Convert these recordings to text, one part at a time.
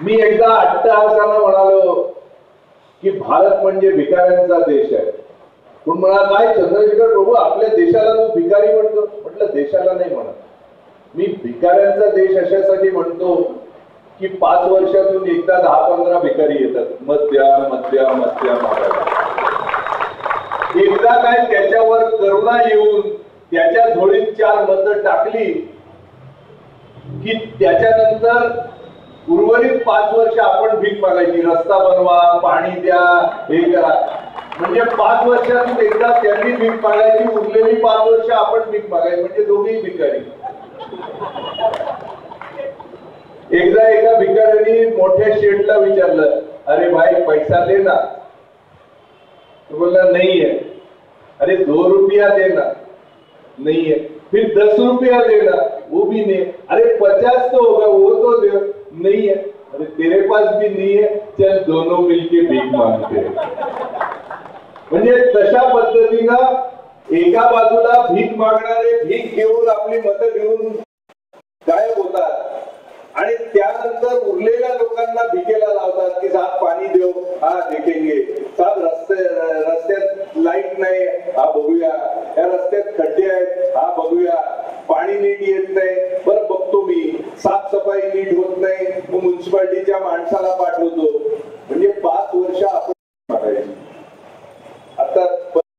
मी एकदा अट्टहासाला म्हणालो की भारत म्हणजे भिकाऱ्यांचा देश आहे. पण म्हणा काय चंद्रशेखर प्रभू आपल्या देशाला तू भिकारी म्हणतो. म्हटलं देशाला नाही म्हणत. मी भिकाऱ्यांचा देश अशासाठी म्हणतो की पाच वर्षातून एकदा दहा पंधरा भिकारी येतात. मध्या मध्या मध्या मागायला एकदा काय त्याच्यावर करुणा येऊन त्याच्या झोळीत चार मत टाकली की त्याच्यानंतर उर्वरित पाच वर्ष आपण भीक मागायची. रस्ता बनवा पाणी द्या हे करा. म्हणजे पाच वर्षातून एकदा त्यांनी भीक मागायची उरलेली पाच वर्ष आपण भीक मागायची. म्हणजे दोघेही भिकारी. एकदा एका भिकाऱ्यांनी मोठ्या शेठला विचारलं अरे भाई पैसा दे ना. तो बोला नहीं है अरे दो रुपया देना नहीं है फिर दस रुपया देना वो भी नहीं. अरे पचास तो होगा वो तो दे. नहीं है अरे तेरे पास भी नहीं है चल दोनों मिलके भीक मांगते म्हणजे तशा पद्धतीनं एका बाजूला भीक मागणारे भीक घेऊन आपली मतं घेऊन गायब होतात. मग माणसाला पाठवतो म्हणजे पाच वर्ष आपण मागायची आता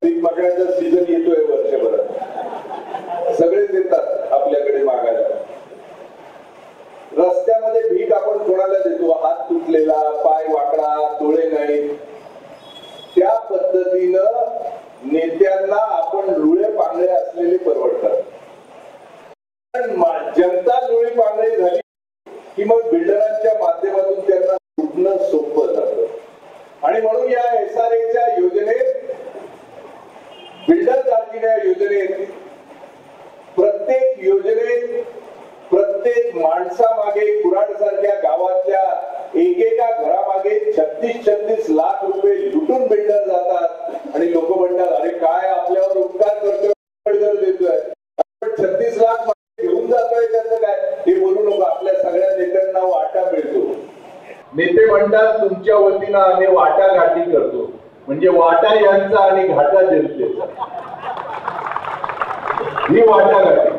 भीक सीझन येतोय वर्षभरात सगळेच येतात आपल्याकडे मागायला. रस्त्यामध्ये भीक आपण कोणाला देतो? हात तुटलेला पाय वाकडा डोळे नाही. त्या पद्धतीनं नेत्यांना आपण लुळे पांगळे असलेले परवडतात. पण जनता लुळी पांगळी झाली की मग बिल्डर प्रत्येक माणसामागे कुराड सारख्या गावातल्या एकेका घरामागे छत्तीस छत्तीस लाख रुपये लुटून भेटत जातात. आणि लोक म्हणतात अरे काय आपल्यावर उपकार करतोय? देतोय आपण छत्तीस लाख घेऊन जातोय त्याचं काय? हे बोलू नको आपल्या सगळ्या नेत्यांना वाटा मिळतो. नेते म्हणतात तुमच्या वतीनं आम्ही वाटा घाटी करतो. म्हणजे वाटा यांचा आणि घाटा जनतेचा. ही वाटाघाटी.